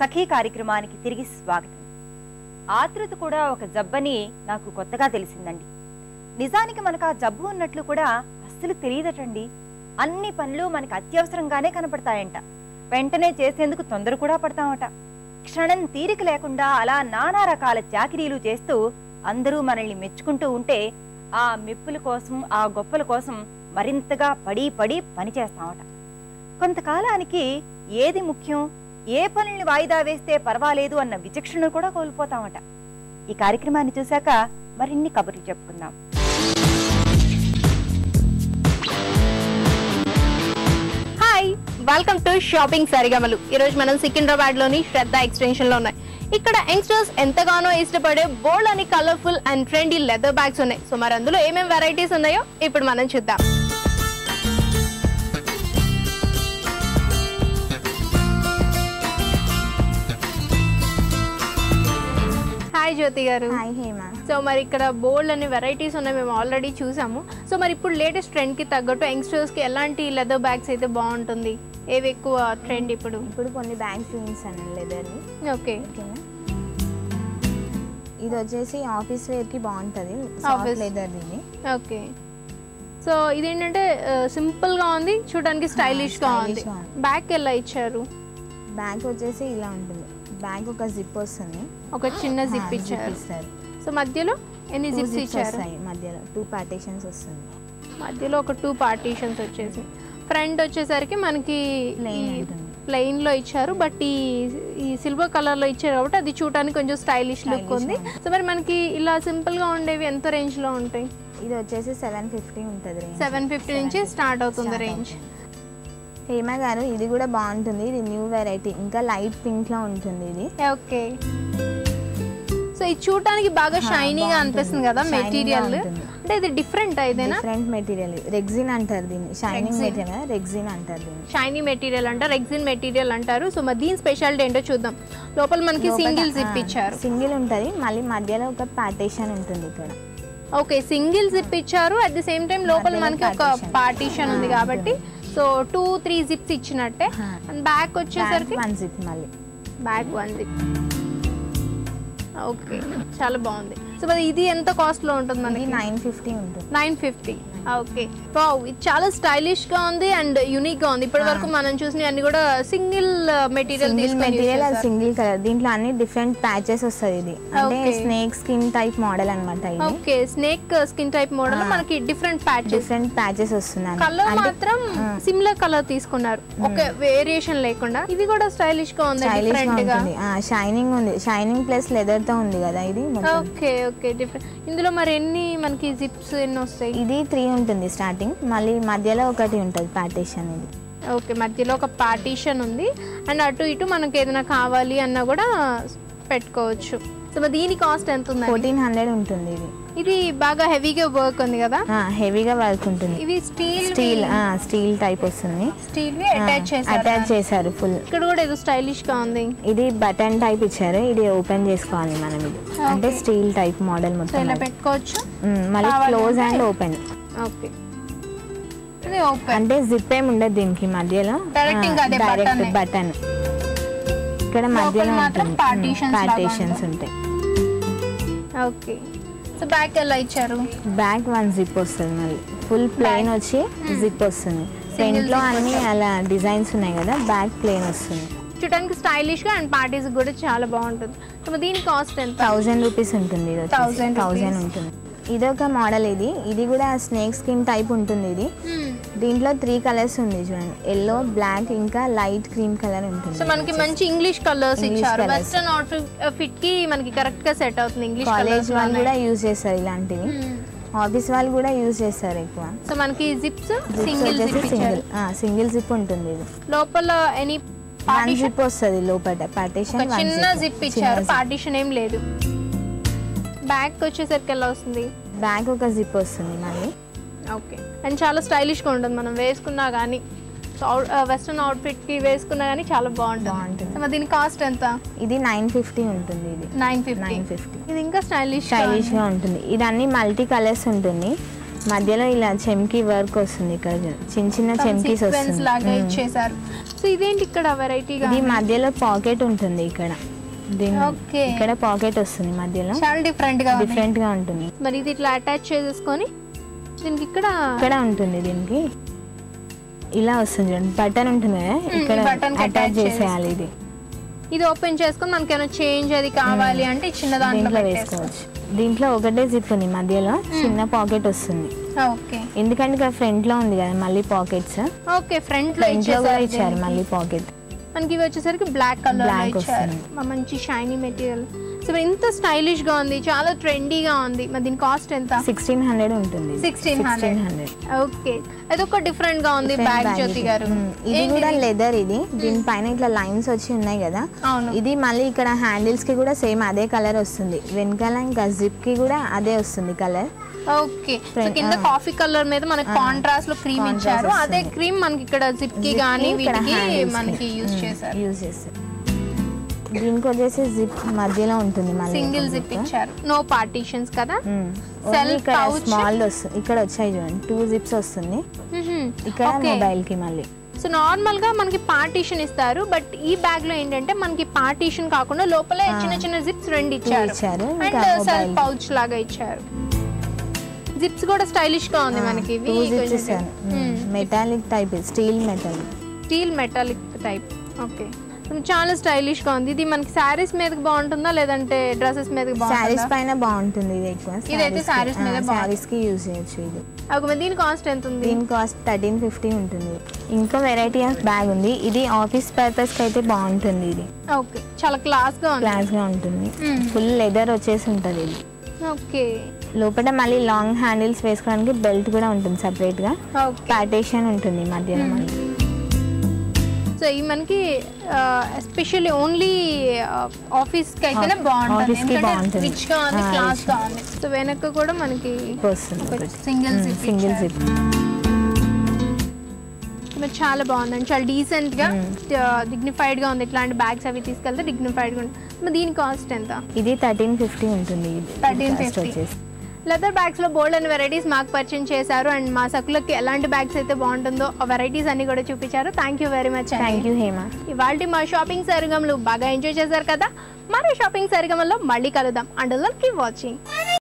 సఖీ కార్యక్రమానికి తిరిగి స్వాగతం. ఆతృత కూడా ఒక జబ్బని నాకు కొత్తగా తెలిసిందండి. నిజానికి మనకు ఆ జబ్బు ఉన్నట్లు కూడా అస్సలు తెలియదటండి. అన్ని పనులు మనకి అత్యవసరంగానే కనపడతాయంట. వెంటనే చేసేందుకు తొందర కూడా పడతామట. క్షణం తీరిక లేకుండా అలా నానా రకాల చాకిరీలు చేస్తూ అందరూ మనల్ని మెచ్చుకుంటూ ఉంటే ఆ మెప్పుల కోసం ఆ గొప్పల కోసం మరింతగా పడి పడి పనిచేస్తామట కొంతకాలానికి ఏది ముఖ్యం? ఏ పనుల్ని వాయిదా వేస్తే పర్వాలేదు అన్న విచక్షణ కూడా కోల్పోతామట. ఈ కార్యక్రమాన్ని చూశాక మరిన్ని కబుర్లు చెప్పుకుందాం. హాయ్ వెల్కమ్ టు షాపింగ్ సరిగమలు ఈరోజు మనం సికింద్రాబాద్లోని శ్రద్ధ ఎక్స్టెన్షన్లో ఉన్నాయి ఇక్కడ యంగ్స్టర్స్ ఎంతగానో ఇష్టపడే బోల్డ్ అని colourful and trendy leather bags ఉన్నాయి. సో మరి అందులో ఏమేమి వెరైటీస్ ఉన్నాయో ఇప్పుడు మనం చూద్దాం. జ్యోతి గారు. సో మరి ఇక్కడ బోల్డ్ అనే వెరైటీస్ ఉన్నాయి మేము ఆల్రెడీ చూసాము. సో మరి ఇప్పుడు లేటెస్ట్ ట్రెండ్కి తగ్గట్టు యంగ్స్టర్స్కి ఎలాంటి లెదర్ బ్యాగ్స్ అయితే బాగుంటుంది? ఏవి ఎక్కువ ట్రెండ్ ఇప్పుడు? ఇప్పుడు కొన్ని బ్యాగ్స్ చూపిస్తాను లెదర్ని ఓకే ఓకేనా ఇది వచ్చేసి ఆఫీస్ వేర్కి బాగుంటుంది. Office. సాఫ్ట్ లెదర్ ఇది. ఓకే సో ఇదేంటంటే సింపుల్గా ఉంది చూడడానికి స్టైలిష్గా ఉంది. బ్యాక్ ఎలా ఇచ్చారు? బ్యాగ్ వచ్చేసి ఇలా ఉంటుంది. బ్యాగ్ ఒక జిప్ వస్తుంది. ఒక చిన్న జిప్ ఇచ్చారు. సో మధ్యలో ఎన్ని జిప్స్ ఇచ్చారు? మధ్యలో టూ పార్టీషన్స్ వస్తుంది. మధ్యలో ఒక టూ పార్టీషన్స్ వచ్చేసి. ఫ్రంట్ వచ్చేసరికి మనకి Plain ఉంటుంది. ప్లెయిన్లో ఇచ్చారు. బట్ ఈ ఈ సిల్వర్ కలర్లో ఇచ్చారు కాబట్టి అది చూడడానికి కొంచెం స్టైలిష్ లుక్ ఉంది. సో మరి మనకి ఇలా సింపుల్గా ఉండేవి ఎంత రేంజ్లో ఉంటాయి? ఇది వచ్చేసి సెవెన్ ఫిఫ్టీ ఉంటుంది. సెవెన్ ఫిఫ్టీ నుంచి స్టార్ట్ అవుతుంది రేంజ్ హేమ గారు ఇది కూడా బాగుంటుంది. ఇది న్యూ వెరైటీ. ఇంకా లైట్ పింక్లో ఉంటుంది ఇది. ఓకే. సో ఇది చూడడానికి బాగా షైనీగా. అనిపిస్తుంది కదా మెటీరియల్. అంటే ఇది డిఫరెంట్ ఇదేనా? Different material. రెగ్జిన్ అంటారు దీన్ని. షైనింగ్. మెటీరియల్ రెగ్జిన్ అంటారు దీన్ని. షైనీ మెటీరియల్ అంటారు ఎగ్జిన్ మెటీరియల్ అంటారు. సో మరి దీని స్పెషాలిటీ ఏంటో చూద్దాం. లోపల మనకి సింగిల్ జిప్ ఇచ్చారు సింగిల్ ఉంటుంది. మళ్ళీ మధ్యలో ఒక పార్టీషన్ ఉంటుంది ఇక్కడ. ఓకే సింగిల్ జిప్ ఇచ్చారు అట్ ది సేమ్ టైం లోపల మనకి ఒక. పార్టీషన్ ఉంది కాబట్టి సో టూ త్రీ జిప్స్ ఇచ్చినట్టే. అండ్ బ్యాక్ వచ్చేసరికి వన్ జిప్ మళ్ళీ. బ్యాక్ వన్ జిప్ ఓకే చాలా బాగుంది. సో మరి ఇది ఎంత కాస్ట్లో ఉంటుంది మనకి? నైన్ ఫిఫ్టీ ఉంటుంది. నైన్ ఫిఫ్టీ ఓకే వావ్ ఇది చాలా స్టైలిష్గా ఉంది అండ్ యూనిక్గా ఉంది. ఇప్పటి వరకు మనం చూసిన అన్ని కూడా single material single material single colour దీంట్లో అన్ని డిఫరెంట్ ప్యాచెస్ వస్తుంది ఇది. అంటే. స్నేక్ స్కిన్ టైప్ మోడల్ అన్నమాట ఇది. Okay snake skin type model. మనకి డిఫరెంట్ ప్యాచెస్ డిఫరెంట్ ప్యాచెస్ వస్తుంది అన్ని. కలర్ మాత్రం. సిమిలర్ కలర్ తీసుకున్నారు. ఒక వేరియేషన్ లేకుండా. ఇది కూడా స్టైలిష్గా ఉంది డిఫరెంట్గా షైనింగ్ ఉంది. షైనింగ్ ప్లస్ లెదర్తో ఉంది కదా ఇది ఓకే ఓకే డిఫరెంట్ ఇందులో మరి ఎన్ని మనకి జిప్స్ ఎన్ని వస్తాయి? ఇది త్రీ ఉంటుంది స్టార్టింగ్ మళ్ళీ మధ్యలో ఒకటి ఉంటుంది పార్టీషన్ ఇది. ఓకే మధ్యలో ఒక పార్టీషన్ ఉంది. అండ్ అటు ఇటు మనకి ఏదైనా కావాలి అన్నా కూడా పెట్టుకోవచ్చు. సో దీని కాస్ట్ ఎంత ఉందండి ఫోర్టీన్ హండ్రెడ్ ఉంటుంది ఇది. ఇది బాగా హెవీగా వర్క్ ఉంది కదా? హెవీగా వర్క్ ఉంటుంది. ఇవి స్టీల్ స్టీల్ స్టీల్ టైప్ వస్తుంది. స్టీల్ అటాచ్ చేశారు అటాచ్ చేశారు ఫుల్ ఇక్కడ కూడా ఏదో స్టైలిష్గా ఉంది. ఇది బటన్ టైప్ ఇచ్చారు. ఇది ఓపెన్ చేసుకోవాలి మనం ఇది. అంటే స్టీల్ టైప్ మోడల్ మొత్తం ఇలా. పెట్టుకోవచ్చు. మళ్ళీ క్లోజ్ అండ్ ఓపెన్ ఓకే. అంటే జిప్ ఏమి ఉండదు దీనికి మధ్యలో. డైరెక్ట్. బటన్ ఇక్కడ మధ్యలో మాత్రం పార్టీషన్స్ ఉంటాయి. ఓకే. సో బ్యాక్ ఎలా ఇచ్చారు? బ్యాక్ వన్ జిప్ వస్తుంది మళ్ళీ ఫుల్ ప్లెయిన్ వచ్చి జిప్ వస్తుంది. Single ఫ్రంట్లో zip అన్ని అలా డిజైన్స్ ఉన్నాయి కదా బ్యాక్ ప్లెయిన్ వస్తుంది. చూడడానికి స్టైలిష్గా అండ్ పార్టీస్ కూడా చాలా బాగుంటుంది. సో దీని కాస్ట్ ఎంత? థౌజండ్ రూపీస్ ఉంటుంది ఇది థౌజండ్ rupees. ఉంటుంది. ఇది ఒక మోడల్ ఇది. ఇది కూడా స్నేక్ స్కిన్ టైప్ ఉంటుంది ఇది. దీంట్లో త్రీ కలర్స్ ఉంది చూడండి. ఎల్లో బ్లాక్ ఇంకా లైట్ క్రీమ్ కలర్ ఉంటుంది. సో మనకి మంచి ఇంగ్లీష్ కలర్స్ ఇచ్చారు. వెస్టర్న్ అవుట్ఫిట్ ఫిట్కి మనకి కరెక్ట్గా సెట్ అవుతుంది ఇంగ్లీష్ కాలేజ్ కలర్స్ వాళ్ళు కూడా యూజ్ చేస్తారు ఇలాంటివి. ఆఫీస్ వాళ్ళు కూడా యూజ్ చేస్తారు ఎక్కువ. సో మనకి zips single single single zip ఉంటుంది ఇది. లోపల ఎనీ వన్ జిప్ వస్తుంది లోపల. పార్టీషన్ చిన్న జిప్ ఇచ్చారు. పార్టీషన్ ఏం లేదు. బ్యాక్ వచ్చేసరికి ఎలా వస్తుంది? బ్యాక్ ఒక జిప్ వస్తుంది మళ్ళీ. ఓకే. అండ్ చాలా స్టైలిష్గా ఉంటుంది. మనం వేసుకున్నా కానీ వెస్ట్రన్ అవుట్ఫిట్కి వేసుకున్నా కానీ చాలా బాగుంటుంది. దీని కాస్ట్ ఎంత? ఇది నైన్ ఫిఫ్టీ ఉంటుంది ఇది. Nine fifty. ఫిఫ్టీ. ఇది ఇంకా స్టైలిష్ స్టైలిష్గా ఉంటుంది. ఇది అన్ని మల్టీ కలర్స్ ఉంటుంది. మధ్యలో ఇలా చెమ్కి వర్క్ వస్తుంది ఇక్కడ. చిన్న చిన్న సీక్వెన్స్ వస్తుంది. లాగా. ఇచ్చేసారు సో ఇదేంటి ఇక్కడ వెరైటీగా ఇది మధ్యలో పాకెట్ ఉంటుంది ఇక్కడ. ఇక్కడ పాకెట్ వస్తుంది మధ్యలో. చాలా డిఫరెంట్గా డిఫరెంట్గా ఉంటుంది. మరి ఇది ఇట్లా అటాచ్ చేసేసుకొని దీనికి ఇక్కడ ఇక్కడ ఉంటుంది దీనికి. ఇలా వస్తుంది చూడండి. బటన్ ఉంటుంది కదా ఇక్కడ అటాచ్ చేసేయాలి ఇది. ఇది ఓపెన్ చేసుకొని మనకి ఏమైనా చేంజ్ అది కావాలి అంటే చిన్న దాంట్లో వేసుకోవచ్చు. దీంట్లో ఒకటే జిప్ ఉంది మధ్యలో చిన్న పాకెట్ వస్తుంది. ఓకే. ఎందుకంటే ఇక్కడ ఫ్రంట్లో ఉంది కదా మళ్ళీ పాకెట్స్ ఓకే ఫ్రంట్లో ఇచ్చారు. మళ్ళీ పాకెట్ మనకి ఇవి వచ్చేసరికి బ్లాక్ కలర్ ఇచ్చారు. వస్తుంది. మంచి షైనీ మెటీరియల్ సో ఇంత స్టైలిష్గా ఉంది చాలా ట్రెండీగా ఉంది. మరి దీని కాస్ట్ ఎంత? సిక్స్టీన్ హండ్రెడ్ ఉంటుంది. సిక్స్టీన్ హండ్రెడ్ ఓకే అదొక డిఫరెంట్గా ఉంది బ్యాగ్ జ్యోతి గారు. ఇది? కూడా లెదర్ ఇది. దీనిపైన ఇట్లా లైన్స్ వచ్చి ఉన్నాయి కదా. ఇది మళ్ళీ ఇక్కడ హ్యాండిల్స్కి కూడా సేమ్ అదే కలర్ వస్తుంది. వెనకాల ఇంకా జిప్కి కూడా అదే వస్తుంది కలర్ ఓకే సో కింద. కాఫీ కలర్ మీద మనకి కాంట్రాస్ట్లో క్రీమ్ ఇచ్చారు. అదే. క్రీమ్ మనకి ఇక్కడ జిప్కి గానీ వీటికి మనకి యూజ్ చేశారు. యూజ్ చేస్తారు. దీనికి వచ్చేసి జిప్ మధ్యలో ఉంటుంది మళ్ళీ సింగిల్ జిప్ ఇచ్చారు. నో పార్టీషన్స్ కదా? Self Self ఇక్కడ. స్మాల్ వస్తుంది ఇక్కడ వచ్చాయి చూడండి. టూ జిప్స్ వస్తుంది. ఇక్కడ మొబైల్కి మళ్ళీ. సో నార్మల్గా మనకి పార్టీషన్ ఇస్తారు. బట్ ఈ బ్యాగ్లో ఏంటంటే మనకి పార్టీషన్ కాకుండా లోపలే చిన్న చిన్న జిప్స్ రెండు ఇచ్చారు. And mobile. పౌచ్ లాగా ఇచ్చారు. జిప్స్ కూడా స్టైలిష్గా ఉంది మనకి జిప్స్ ఇచ్చారు metallic type steel metal steel metallic type okay చాలా స్టైలిష్గా ఉంది. ఇది మనకి శారీస్ మీదకి బాగుంటుందా? లేదంటే డ్రెస్సెస్ మీదకి శారీస్ బాగుంటుందా పైన బాగుంటుంది. ఇది ఎక్కువ ఇదైతే sarees మీద. శారీస్కి యూజ్ చేయొచ్చు ఇది. ఒక దీని కాస్ట్ ఎంత ఉంది దీని కాస్ట్ థర్టీన్ ఫిఫ్టీ ఉంటుంది. ఇంకా వెరైటీ ఆఫ్ బ్యాగ్ ఉంది. ఇది ఆఫీస్ పర్పస్కి అయితే బాగుంటుంది ఇది. ఓకే. చాలా క్లాస్గా క్లాస్గా ఉంటుంది. ఫుల్ లెదర్ వచ్చేసి ఉంటుంది ఇది. ఓకే. లోపల మళ్ళీ లాంగ్ హ్యాండిల్స్ వేసుకోవడానికి బెల్ట్ కూడా ఉంటుంది సపరేట్గా పార్టేషన్ ఉంటుంది మధ్యలో మళ్ళీ. సో ఈ మనకి ఎస్పెషల్లీ ఓన్లీ ఆఫీస్కి అయితేనే బాగుంటుంది. ఎందుకంటే. రిచ్గా ఉంది ఆ, క్లాస్ rich గా ఉంది. సో వెనక కూడా మనకి సింగిల్ సింగిల్ జిప్ మరి చాలా బాగుందండి. చాలా డీసెంట్గా డిగ్నిఫైడ్గా ఉంది. ఇట్లాంటి బ్యాగ్స్ అవి తీసుకెళ్తే డిగ్నిఫైడ్గా ఉంటుంది దీని కాస్ట్ ఎంత? ఇది థర్టీన్ ఫిఫ్టీ ఉంటుంది. థర్టీన్ ఫిఫ్టీ వచ్చేసి. లెదర్ బ్యాగ్స్లో బోల్డ్ అని వెరైటీస్ మాకు పరిచయం చేశారు. అండ్ మా సకులకి ఎలాంటి బ్యాగ్స్ అయితే బాగుంటుందో ఆ వెరైటీస్ అన్ని కూడా చూపించారు. Thank you very much thank you Hema ఇవాళ మా షాపింగ్ సరిగంలు బాగా ఎంజాయ్ చేశారు కదా? మరో షాపింగ్ సరిగమలో మళ్ళీ కలుద్దాం. And keep watching